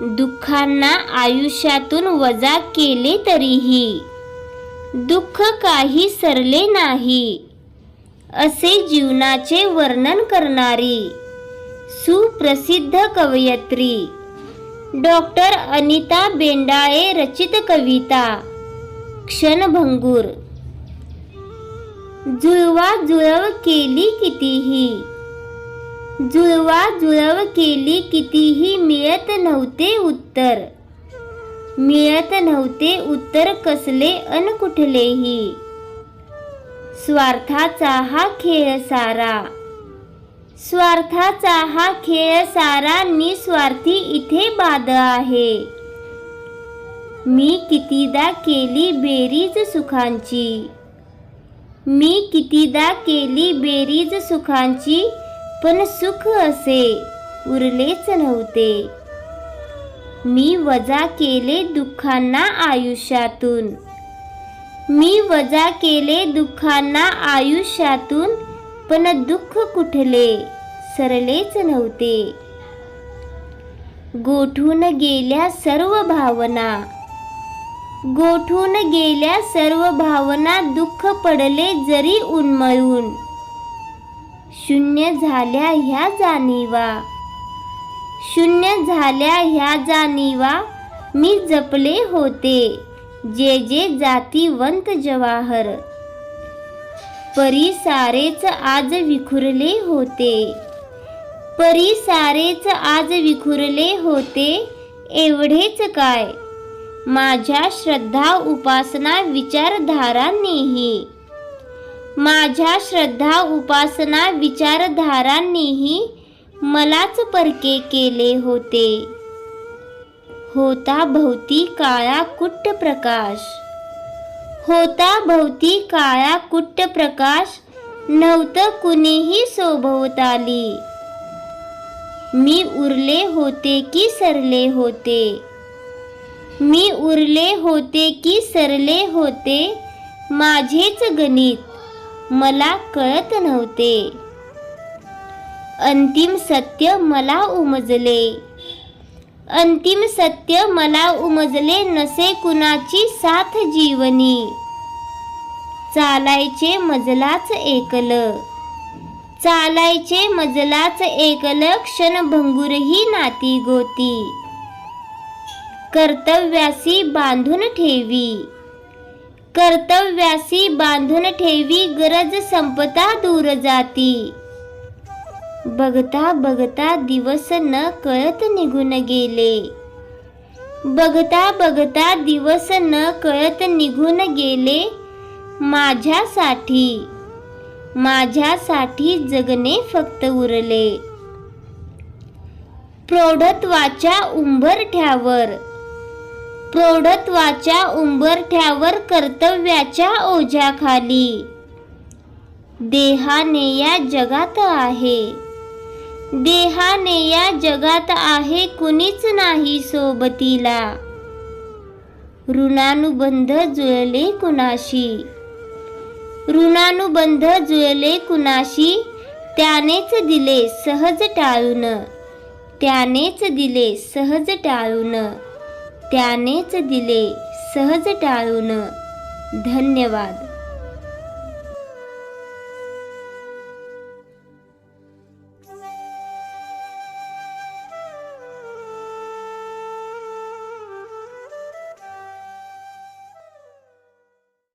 दुःखांना आयुष्यातून वजा केले तरीही. दुःख काही सरले नाही. असे जीवनाचे वर्णन करणारी सुप्रसिद्ध कवयित्री डॉक्टर अनिता बेंडाळे रचित कविता क्षणभंगूर. जुळवा जुळव केली कितीही. जुळवा जुळव केली कितीही मिळत नव्हते उत्तर. मिळत नव्हते उत्तर कसले अन कुठलेही. स्वार्थाचा हा खेळ सारा. स्वार्थाचा हा खेळ सारा निस्वार्थी इथे बाद आहे. मी कितीदा केली बेरीज सुखांची. मी कितीदा केली बेरीज सुखांची पण सुख असे उरलेच नव्हते. मी वजा केले दुःखांना आयुष्यातून. मी वजा केले दुःखांना आयुष्यातून पण दुःख कुठले सरलेच नव्हते. गोठून गेल्या सर्व भावना. गोठून गेल्या सर्व भावना दुःख पडले जरी उन्मळून. शून्य झाल्या ह्या जाणीवा. शून्य झाल्या ह्या जाणीवा मी जपले होते. जे जे जातीवंत जवाहर. परी सारेच आज विखुरले होते. परी सारेच आज विखुरले होते. एवढेच काय? माझ्या श्रद्धा उपासना विचारधारांनीही. माझ्या श्रद्धा उपासना विचारधारांनीही मलाच परके केले होते. होता भोवती काळा कुट्ट प्रकाश. होता भोवती काळा कुट्ट प्रकाश नव्हतं कुणीही सोभवताली मी उरले होते की सरले होते. मी उरले होते की सरले होते माझेच गणित. मला कळत नव्हते. अंतिम सत्य मला उमजले. अंतिम सत्य मला उमजले नसे कुणाची साथ जीवनी. चालायचे मजलाच एकल. चालायचे मजलाच एकल क्षणभंगुरही नाती गोती. कर्तव्यासी बांधून ठेवी. कर्तव्यासी बांधून ठेवी गरज संपता दूर जाती. बघता बघता दिवस न कळत निघून गेले. बघता बघता दिवस न कळत निघून गेले माझ्यासाठी. माझ्यासाठी जगणे फक्त उरले. प्रौढत्वाच्या उंबरठ्यावर प्रौढत्वाच्या उंबरठ्यावर कर्तव्याच्या ओझ्याखाली. देहाने या जगात आहे. देहाने या जगात आहे कुणीच नाही सोबतीला. ऋणानुबंध जुळले कुणाशी? ऋणानुबंध जुळले कुणाशी? त्यानेच दिले सहज टाळून. त्यानेच दिले सहज टाळून. त्यानेच दिले. सहज टाळून. धन्यवाद.